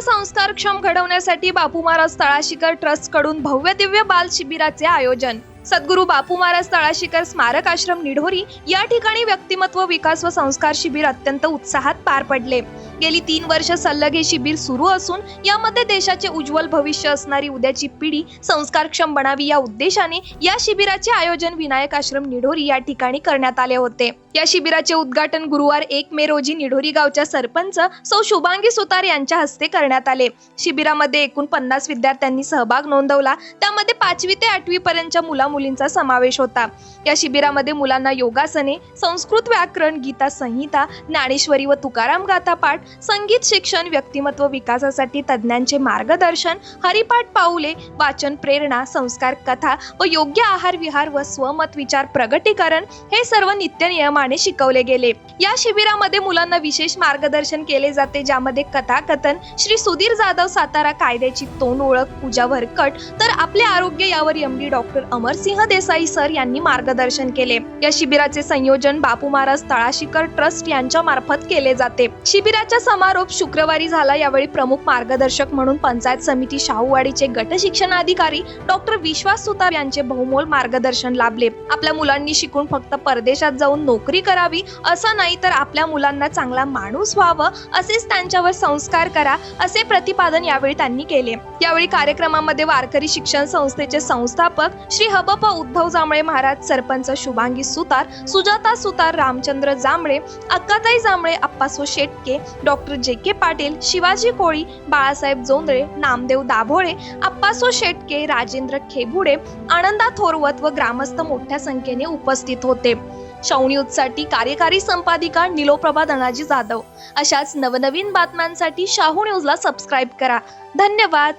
मुलांना संस्कारक्षम घडवण्यासाठी बापू महाराज तळाशिकर ट्रस्टकडून भव्य दिव्य बाल शिबिराचे आयोजन. सद्गुरू बापू महाराज तळाशिकर स्मारक आश्रम निढोरी या ठिकाणी व्यक्तिमत्व विकास व संस्कार शिबिर अत्यंत उत्साहात पार पडले. गेली तीन वर्ष सल्लग हे शिबिर सुरू असून यामध्ये देशाचे उज्ज्वल भविष्य असणारी उद्याची पिढी संस्कारक्षम बनावी या उद्देशाने या शिबिराचे आयोजन विनायक आश्रम निढोरी या ठिकाणी करण्यात आले होते. या शिबिराचे उद्घाटन गुरुवार एक मे रोजी निढोरी गावच्या सरपंच सौ शुभांगी सुतार यांच्या हस्ते करण्यात आले. शिबिरामध्ये एकूण पन्नास विद्यार्थ्यांनी सहभाग नोंदवला. त्यामध्ये पाचवी ते आठवी पर्यंतच्या मुला मुलींचा समावेश होता. या शिबिरामध्ये मुलांना योगासने संस्कृत व्याकरण गीता संहिता ज्ञानेश्वरी व तुकाराम गाथा पाठ संगीत शिक्षण व्यक्तिमत्व विकासासाठी तज्ज्ञांचे मार्गदर्शन हरिपाठ पाऊले वाचन प्रेरणा संस्कार कथा व योग्य आहार विहार व स्वमत विचार प्रगटीकरण हे सर्व नित्य नियम प्रमाणे शिकवले गेले. या शिबिरामध्ये मुलांना विशेष मार्गदर्शन केले जाते ज्यामध्ये कथाकथन श्री सुधीर जाधव सातारा कायद्याची तोंड ओळख पूजा भरकट तर आपले आरोग्य यावर MD doctor Amarsinh Desai sir यांनी मार्गदर्शन केले. या शिबिराचे संयोजन बापू महाराज तळाशीकर ट्रस्ट यांच्या मार्फत केले जाते. शिबिराचा समारोप शुक्रवारी झाला. यावेळी प्रमुख मार्गदर्शक म्हणून पंचायत समिती शाहूवाडीचे गट शिक्षणाधिकारी डॉक्टर विश्वास सुतार यांचे बहुमोल मार्गदर्शन लाभले. आपल्या मुलांनी शिकून फक्त परदेशात जाऊन नोकरी नोकरी करावी असं नाही तर आपल्या मुलांना चांगला माणूस व्हावं असेच त्यांच्यावर संस्कार करा असे प्रतिपादन यावेळी त्यांनी केले. यावेळी कार्यक्रमामध्ये वारकरी शिक्षण संस्थेचे संस्थापक Shri हबप Uddhav Jambhale Maharaj sarpanch Shubhangi Sutar Sujata Sutar Ramchandra Jambhale Akkatai Jambhale Appaso Shetke doctor J K Patil Shivaji कोळी बाळासाहेब जोंधळे नामदेव दाभोळे अप्पासो शेटके राजेंद्र खेबुडे आनंदा थोरवत व ग्रामस्थ मोठ्या संख्येने उपस्थित होते. न्यूजसाठी कार्यकारी संपादिका निलोप्रभा धनाजी जाधव. अशाच नवनवीन बातम्यांसाठी शाहू न्यूजला सबस्क्राईब करा. धन्यवाद.